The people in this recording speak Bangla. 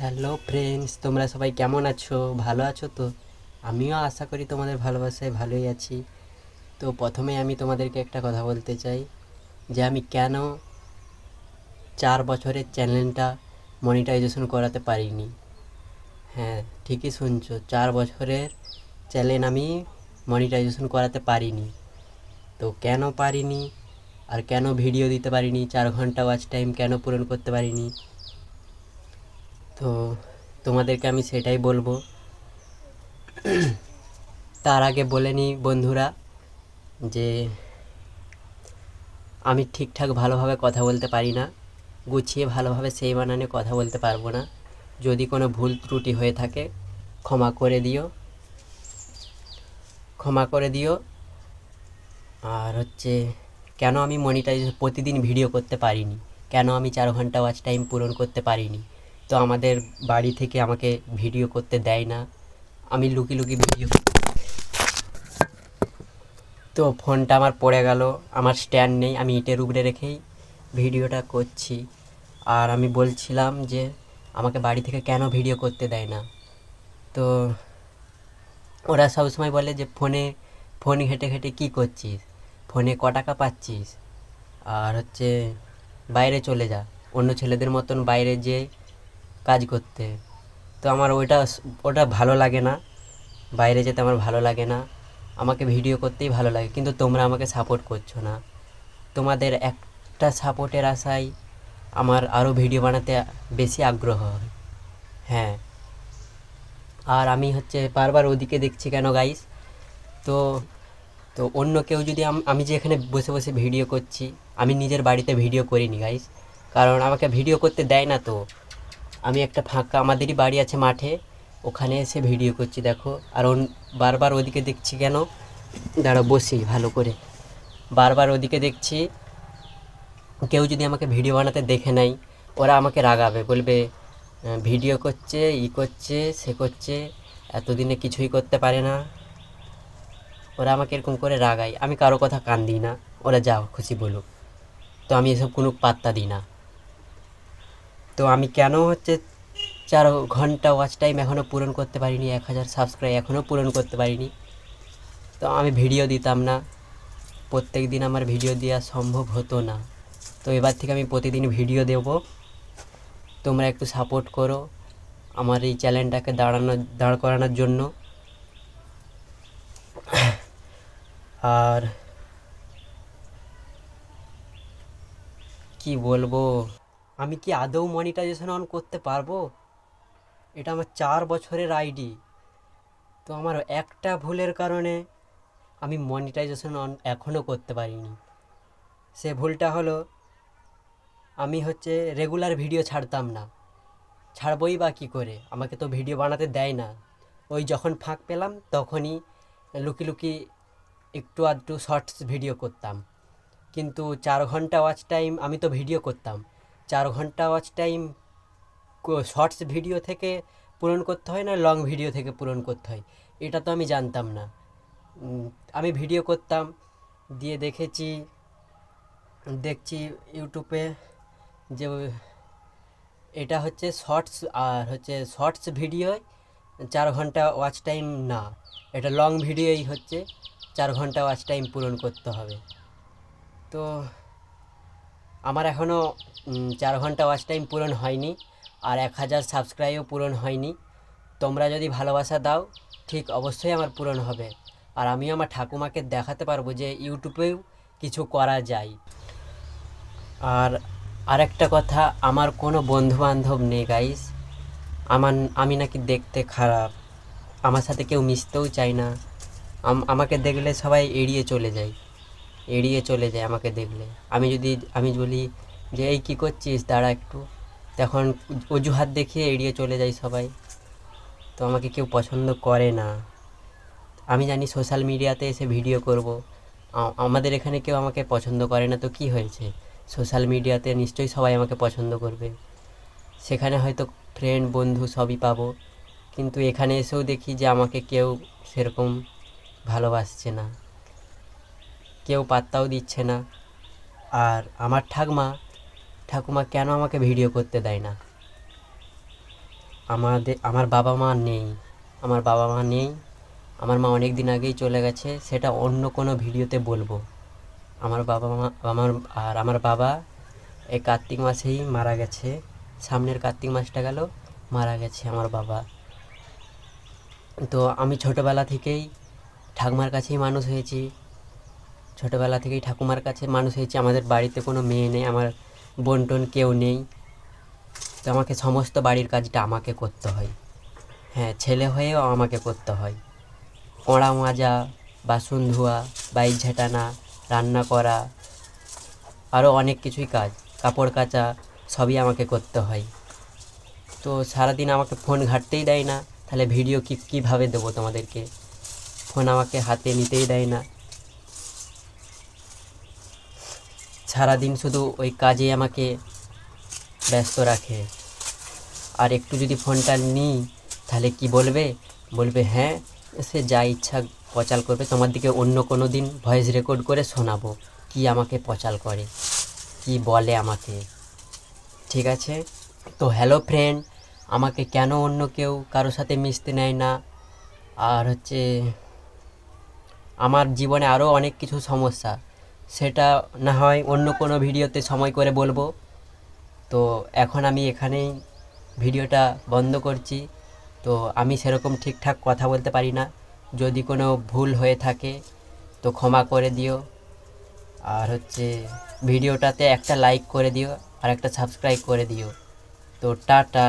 হ্যালো ফ্রেন্ডস তোমরা সবাই কেমন আছো? ভালো আছো তো? আমিও আশা করি তোমাদের ভালোবাসায় ভালোই আছি। তো প্রথমে আমি তোমাদেরকে একটা কথা বলতে চাই যে আমি কেন চার বছরের চ্যানেলটা মনিটাইজেশন করাতে পারিনি? হ্যাঁ ঠিকই শুনছো। চার বছরের চ্যানেল আমি মনিটাইজেশন করাতে পারিনি। তো কেন পারিনি? আর কেন ভিডিও দিতে পারিনি? চার ঘণ্টা ওয়াচ টাইম কেন পূরণ করতে পারিনি? তো তোমাদেরকে আমি সেটাই বলব। তার আগে বলে নিই বন্ধুরা যে আমি ঠিকঠাক ভালোভাবে কথা বলতে পারি না, গুছিয়ে ভালোভাবে সেই বানানে কথা বলতে পারব না। যদি কোনো ভুল ত্রুটি হয়ে থাকে, ক্ষমা করে দিও। ক্ষমা করে দিও। আর হচ্ছে, কেন আমি মনিটাইজ প্রতিদিন ভিডিও করতে পারিনি? কেন আমি চার ঘণ্টা ওয়াচ টাইম পূরণ করতে পারিনি? তো আমাদের বাড়ি থেকে আমাকে ভিডিও করতে দেয় না। আমি লুকি লুকি ভিডিও তো ফোনটা আমার পড়ে গেল, আমার স্ট্যান্ড নেই, আমি ইটের উপরে রেখেই ভিডিওটা করছি। আর আমি বলছিলাম যে আমাকে বাড়ি থেকে কেন ভিডিও করতে দেয় না? তো ওরা সবসময় বলে যে ফোনে, ফোন ঘেটে ঘেটে কী করছিস? ফোনে ক টাকা পাচ্ছিস? আর হচ্ছে বাইরে চলে যা। অন্য ছেলেদের মতন বাইরে যে কাজ করতে। তো আমার ওইটা ওটা ভালো লাগে না। বাইরে যেতে আমার ভালো লাগে না। আমাকে ভিডিও করতেই ভালো লাগে। কিন্তু তোমরা আমাকে সাপোর্ট করছ না। তোমাদের একটা সাপোর্টের আশায় আমার আরও ভিডিও বানাতে বেশি আগ্রহ হয়। হ্যাঁ। আর আমি হচ্ছে বারবার ওদিকে দেখছি কেন গাইস তো তো অন্য কেউ যদি আমি যে এখানে বসে বসে ভিডিও করছি, আমি নিজের বাড়িতে ভিডিও করিনি গাইস কারণ আমাকে ভিডিও করতে দেয় না তো। আমি একটা ফাঁকা, আমাদেরই বাড়ি আছে মাঠে, ওখানে এসে ভিডিও করছি, দেখো। আর বারবার ওদিকে দেখছি কেন? দাঁড়া বসি ভালো করে। বারবার ওদিকে দেখছি, কেউ যদি আমাকে ভিডিও বানাতে দেখে নাই, ওরা আমাকে রাগাবে, বলবে ভিডিও করছে, ই করছে, সে করছে, এতদিনে কিছুই করতে পারে না। ওরা আমাকে এরকম করে রাগায়। আমি কারও কথা কান দিই না, ওরা যা খুশি বলুক। তো আমি এসব কোনো পাত্তা দিই না। তো আমি কেন হচ্ছে চার ঘণ্টা ওয়াচ টাইম এখনও পূরণ করতে পারিনি, এক হাজার সাবস্ক্রাইব এখনও পূরণ করতে পারিনি। তো আমি ভিডিও দিতাম না। প্রত্যেক দিন আমার ভিডিও দেওয়া সম্ভব হতো না। তো এবার থেকে আমি প্রতিদিন ভিডিও দেব। তোমরা একটু সাপোর্ট করো আমার এই চ্যানেলটাকে দাঁড়ানো, দাঁড় করানোর জন্য। আর কি বলব? আমি কি আদৌ মনিটাইজেশন অন করতে পারব? এটা আমার চার বছরের আইডি তো আমার একটা ভুলের কারণে আমি মনিটাইজেশন অন এখনও করতে পারিনি। সে ভুলটা হলো, আমি হচ্ছে রেগুলার ভিডিও ছাড়তাম না। ছাড়বই বা কী করে? আমাকে তো ভিডিও বানাতে দেয় না। ওই যখন ফাঁক পেলাম, তখনই লুকি লুকি একটু আধটু শর্টস ভিডিও করতাম। কিন্তু চার ঘণ্টা ওয়াচ টাইম আমি তো ভিডিও করতাম। চার ঘণ্টা ওয়াচ টাইম শর্টস ভিডিও থেকে পূরণ করতে হয় না লং ভিডিও থেকে পূরণ করতে হয়? এটা তো আমি জানতাম না। আমি ভিডিও করতাম, দিয়ে দেখেছি, দেখছি ইউটিউবে যে, এটা হচ্ছে শর্টস আর হচ্ছে শর্টস ভিডিও চার ঘণ্টা ওয়াচ টাইম না। এটা লং ভিডিওই হচ্ছে, চার ঘণ্টা ওয়াচ টাইম পূরণ করতে হবে। তো আমার এখনও চার ঘণ্টা ওয়াচ টাইম পূরণ হয়নি আর এক হাজার সাবস্ক্রাইবও পূরণ হয়নি। তোমরা যদি ভালোবাসা দাও, ঠিক অবশ্যই আমার পূরণ হবে। আর আমিও আমার ঠাকুমাকে দেখাতে পারব যে ইউটিউবেও কিছু করা যায়। আর আরেকটা কথা, আমার কোনো বন্ধু বান্ধব নেই গাইস আমার, আমি নাকি দেখতে খারাপ। আমার সাথে কেউ মিশতেও চায় না। আমাকে দেখলে সবাই এড়িয়ে চলে যায়। এড়িয়ে চলে যায় আমাকে দেখলে। আমি যদি, আমি বলি যে, এই কী করছিস? দাঁড়া একটু। তখন অজুহাত দেখিয়ে এড়িয়ে চলে যায় সবাই। তো আমাকে কেউ পছন্দ করে না। আমি জানি সোশ্যাল মিডিয়াতে এসে ভিডিও করব। আমাদের এখানে কেউ আমাকে পছন্দ করে না, তো কি হয়েছে? সোশ্যাল মিডিয়াতে নিশ্চয়ই সবাই আমাকে পছন্দ করবে। সেখানে হয়তো ফ্রেন্ড বন্ধু সবই পাবো। কিন্তু এখানে এসেও দেখি যে, আমাকে কেউ সেরকম ভালোবাসছে না। কেউ পাত্তাও দিচ্ছে না। আর আমার ঠাকমা, ঠাকুমা কেন আমাকে ভিডিও করতে দেয় না? আমাদের, আমার বাবা মা নেই। আমার বাবা মা নেই। আমার মা অনেক দিন আগেই চলে গেছে, সেটা অন্য কোনো ভিডিওতে বলব। আমার বাবা মা, আমার, আর আমার বাবা এই কার্তিক মাসেই মারা গেছে। সামনের কার্তিক মাসটা গেল, মারা গেছে আমার বাবা। তো আমি ছোটোবেলা থেকেই ঠাকুমার কাছেই মানুষ হয়েছি। ছোটোবেলা থেকেই ঠাকুমার কাছে মানুষ হয়েছে। আমাদের বাড়িতে কোনো মেয়ে নেই, আমার বোন টোন কেউ নেই। তো আমাকে সমস্ত বাড়ির কাজটা আমাকে করতে হয়। হ্যাঁ ছেলে হয়েও আমাকে করতে হয়। কড়া মাজা, বাসন ধোয়া বাইক ঝাঁটানা, রান্না করা, আরও অনেক কিছুই কাজ। কাপড় কাচা, সবই আমাকে করতে হয়। তো সারাদিন আমাকে ফোন ঘাঁটতেই দেয় না। তাহলে ভিডিও কি, কীভাবে দেবো তোমাদেরকে? ফোন আমাকে হাতে নিতেই দেয় না। সারাদিন শুধু ওই কাজে আমাকে ব্যস্ত রাখে। আর একটু যদি ফোনটা নিই, তাহলে কি বলবে? বলবে হ্যাঁ সে যা ইচ্ছা পচাল করবে, তোমার দিকে অন্য কোনো দিন ভয়েস রেকর্ড করে শোনাবো। কি আমাকে পচাল করে? কি বলে আমাকে? ঠিক আছে? তো হ্যালো ফ্রেন্ড আমাকে কেন অন্য কেউ কারোর সাথে মিশতে নেয় না? আর হচ্ছে, আমার জীবনে আরও অনেক কিছু সমস্যা। সেটা না হয় অন্য কোনো ভিডিওতে সময় করে বলব। তো এখন আমি এখানেই ভিডিওটা বন্ধ করছি। তো আমি সেরকম ঠিকঠাক কথা বলতে পারি না। যদি কোনো ভুল হয়ে থাকে, তো ক্ষমা করে দিও। আর হচ্ছে ভিডিওটাতে একটা লাইক করে দিও আর একটা সাবস্ক্রাইব করে দিও। তো টাটা।